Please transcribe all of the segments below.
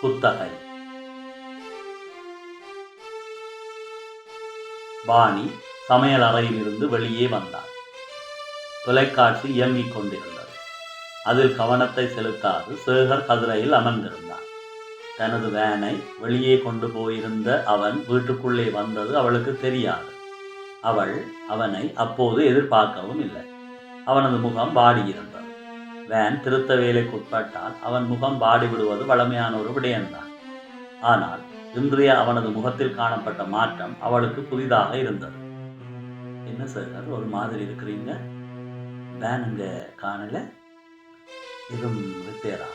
குத்தகை. வாணி சமையல் அறையிலிருந்து வெளியே வந்தார் தொலைக்காட்சி இயங்கிக் கொண்டிருந்தது. அதில் கவனத்தை செலுத்தாது சேகர் கதிரையில் அமர்ந்திருந்தான். தனது வேனை வெளியே கொண்டு போயிருந்த அவன் வீட்டுக்குள்ளே வந்தது அவளுக்கு தெரியாது. அவள் அவனை அப்போது எதிர்பார்க்கவும் இல்லை. அவனது முகம் வாடியிருந்தது. வேன் திருத்த வேலைக்கு உட்பட்டால் அவன் முகம் பாடிவிடுவது வழமையான ஒரு விடயம்தான் ஆனால் இன்றைய அவனது முகத்தில் காணப்பட்ட மாற்றம் அவளுக்கு புதிதாக இருந்தது. என்ன சார் ஒரு மாதிரி இருக்கிறீங்க? வேன் இங்கே காணல? இதுவும் ரிப்பேரா?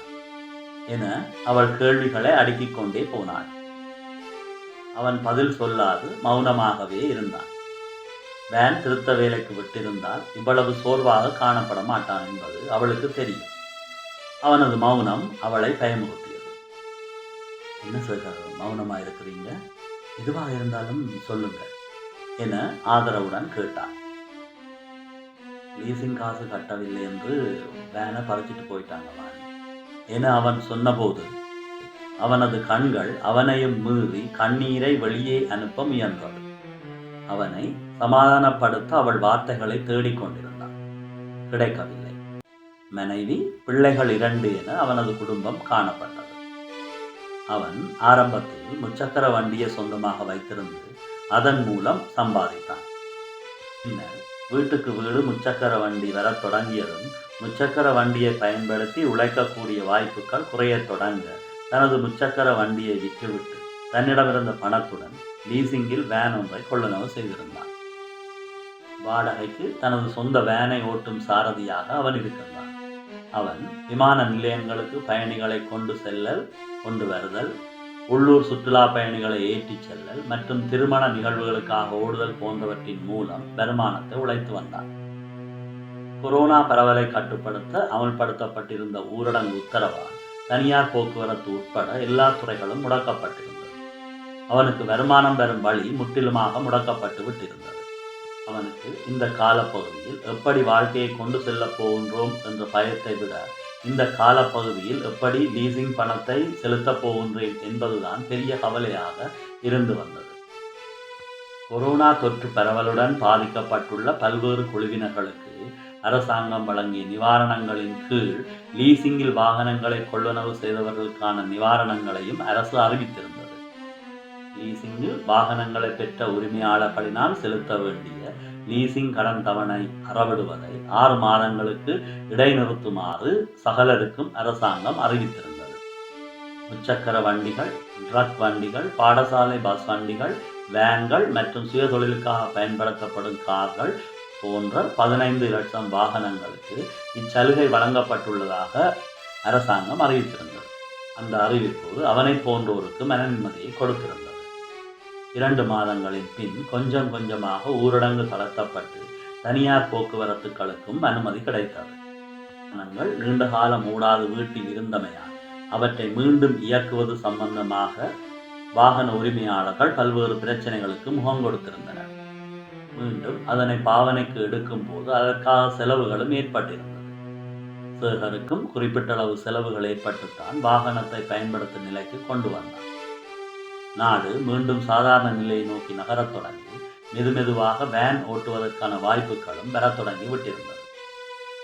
என அவள் கேள்விகளை அடுக்கிக் கொண்டே போனாள். அவன் பதில் சொல்லாது மௌனமாகவே இருந்தான். வேன் திருத்த வேலைக்கு விட்டிருந்தால் இவ்வளவு சோர்வாக காணப்பட மாட்டான் என்பது அவளுக்கு தெரியும். அவனது மௌனம் அவளை பயமுறுத்தியது. என்ன சொல்கிறார் மௌனமாக இருக்கிறீங்க? எதுவாக இருந்தாலும் சொல்லுங்க என ஆதரவுடன் கேட்டான். லீசிங் காசு கட்டவில்லை என்று வேனை பறிச்சிட்டு போயிட்டாங்க வாணி. என அவன் சொன்னபோது அவனது கண்கள் அவனையும் மீறி கண்ணீரை வெளியே அனுப்ப முயன்றது. அவனை சமாதானப்படுத்த அவள் வார்த்தைகளை தேடிக்கொண்டிருந்தான். கிடைக்கவில்லை. மனைவி பிள்ளைகள் இரண்டு என அவனது குடும்பம் காணப்பட்டது. அவன் ஆரம்பத்தில் முச்சக்கர வண்டியை சொந்தமாக வைத்திருந்து அதன் மூலம் சம்பாதித்தான். பின்னர் வீட்டுக்கு வீடு முச்சக்கர வண்டி வரத் தொடங்கியதும் முச்சக்கர வண்டியை பயன்படுத்தி உழைக்கக்கூடிய வாய்ப்புகள் குறையத் தொடங்க தனது முச்சக்கர வண்டியை விற்றுவிட்டு தன்னிடமிருந்த பணத்துடன் லீசிங்கில் வேன் ஒன்றை கொள்ளளவு செய்திருந்தான். வாடகைக்கு தனது சொந்த வேனை ஓட்டும் சாரதியாக அவன் இருக்கின்றான். அவன் விமான நிலையங்களுக்கு பயணிகளை கொண்டு செல்லல் கொண்டு வருதல் உள்ளூர் சுற்றுலா பயணிகளை ஏற்றிச் செல்லல் மற்றும் திருமண நிகழ்வுகளுக்காக ஓடுதல் போன்றவற்றின் மூலம் வருமானத்தை உழைத்து வந்தான். கொரோனா பரவலை கட்டுப்படுத்த அமல்படுத்தப்பட்டிருந்த ஊரடங்கு உத்தரவால் தனியார் போக்குவரத்து உட்பட எல்லா துறைகளும் முடக்கப்பட்டிருந்தது அவனுக்கு வருமானம் பெறும் வழி முற்றிலுமாக முடக்கப்பட்டு விட்டிருந்தது. அவனுக்கு இந்த காலப்பகுதியில் எப்படி வாழ்க்கையை கொண்டு செல்லப் போகின்றோம் என்ற பயத்தை விட இந்த காலப்பகுதியில் எப்படி லீசிங் பணத்தை செலுத்தப் போகின்றேன் என்பதுதான் பெரிய கவலையாக இருந்து வந்தது. கொரோனா தொற்று பரவலுடன் பாதிக்கப்பட்டுள்ள பல்வேறு குழுவினர்களுக்கு அரசாங்கம் வழங்கிய நிவாரணங்களின் கீழ் லீசிங்கில் வாகனங்களை கொள்வனவு செய்தவர்களுக்கான நிவாரணங்களையும் அரசு அறிவித்திருந்தது. லீசிங்கில் வாகனங்களை பெற்ற உரிமையாளர்களினால் செலுத்த வேண்டிய லீசிங் கடன் தவணை அறவிடுவதை ஆறு மாதங்களுக்கு இடைநிறுத்துமாறு சகலருக்கும் அரசாங்கம் அறிவித்திருந்தது. முச்சக்கர வண்டிகள் ட்ரக் வண்டிகள் பாடசாலை பஸ் வண்டிகள் வேன்கள் மற்றும் சுயதொழிலுக்காக பயன்படுத்தப்படும் கார்கள் போன்ற பதினைந்து லட்சம் வாகனங்களுக்கு இச்சலுகை வழங்கப்பட்டுள்ளதாக அரசாங்கம் அறிவித்திருந்தது. அந்த அறிவிப்பு அவனை போன்றோருக்கு மன நிம்மதியை கொடுத்திருந்தது. இரண்டு மாதங்களின் பின் கொஞ்சம் கொஞ்சமாக ஊரடங்கு தளர்த்தப்பட்டு தனியார் போக்குவரத்துகளுக்கும் அனுமதி கிடைத்தது. வாகனங்கள் நீண்ட காலம் மூடாது வீட்டில் இருந்தமையால் அவற்றை மீண்டும் இயக்குவது சம்பந்தமாக வாகன உரிமையாளர்கள் பல்வேறு பிரச்சனைகளுக்கு முகம் கொடுத்திருந்தனர். மீண்டும் அதனை பாவனைக்கு எடுக்கும் போது அதற்காக செலவுகளும் ஏற்பட்டிருந்தது. சேகருக்கும் குறிப்பிட்ட அளவு செலவுகள் ஏற்பட்டுத்தான் வாகனத்தை பயன்படுத்தும் நிலைக்கு கொண்டு வந்தார் நாடு மீண்டும் சாதாரண நிலையை நோக்கி நகரத் தொடங்கி மெதுமெதுவாக வேன் ஓட்டுவதற்கான வாய்ப்புகளும் பெறத் தொடங்கி விட்டிருந்தது.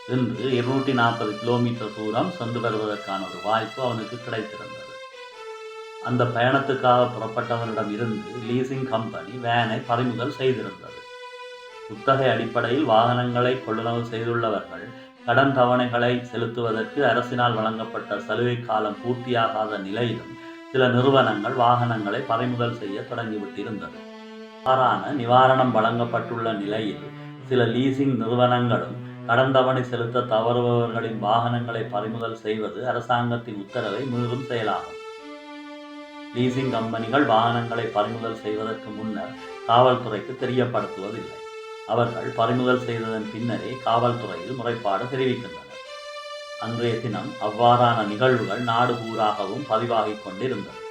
இன்று இருநூற்றி நாற்பது கிலோமீட்டர் தூரம் சென்று வருவதற்கான ஒரு வாய்ப்பு அவனுக்கு கிடைத்திருந்தது. அந்த பயணத்துக்காக புறப்பட்டவனிடம் இருந்து லீசிங் கம்பெனி வேனை பறிமுதல் செய்திருந்தது. குத்தகை அடிப்படையில் வாகனங்களை கொள்ளுணவு செய்துள்ளவர்கள் கடன் தவணைகளை செலுத்துவதற்கு அரசினால் வழங்கப்பட்ட சலுகை காலம் பூர்த்தியாகாத நிலையிலும் சில நிறுவனங்கள் வாகனங்களை பறிமுதல் செய்ய தொடங்கிவிட்டிருந்தது. அவ்வாறான நிவாரணம் வழங்கப்பட்டுள்ள நிலையில் சில லீசிங் நிறுவனங்களும் கடன் தவணை செலுத்த தவறுபவர்களின் வாகனங்களை பறிமுதல் செய்வது அரசாங்கத்தின் உத்தரவை மீறும் செயலாகும். லீசிங் கம்பெனிகள் வாகனங்களை பறிமுதல் செய்வதற்கு முன்னர் காவல்துறைக்கு தெரியப்படுத்துவதில்லை. அவர்கள் பறிமுதல் செய்ததன் பின்னரே காவல்துறையில் முறைப்பாடு தெரிவிக்கின்றனர். அன்றைய தினம் அவ்வாறான நிகழ்வுகள் நாடு பூராகவும் பதிவாகிக் கொண்டிருந்தது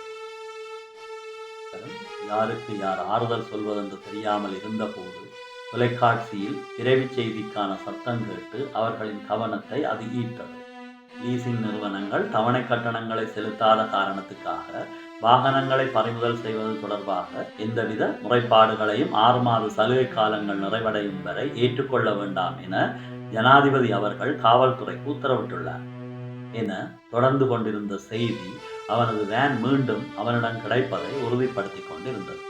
யாருக்கு யார் ஆறுதல் சொல்வதென்று தெரியாமல் இருந்தபோது தொலைக்காட்சியில் விரைவு செய்திக்கான சத்தம் கேட்டு அவர்களின் கவனத்தை அது ஈர்த்தது லீசிங் நிறுவனங்கள் தவணை கட்டணங்களை செலுத்தாத காரணத்துக்காக வாகனங்களை பறிமுதல் செய்வது தொடர்பாக எந்தவித முறைப்பாடுகளையும் ஆறு மாத சலுகை காலங்கள் நிறைவடையும் வரை ஏற்றுக்கொள்ள வேண்டாம் என ஜனாதிபதி அவர்கள் காவல்துறைக்கு உத்தரவிட்டுள்ளார். என தொடர்ந்து கொண்டிருந்த செய்தி அவனது வேன் மீண்டும் அவனிடம் கிடைப்பதை உறுதிப்படுத்திக் கொண்டிருந்தது.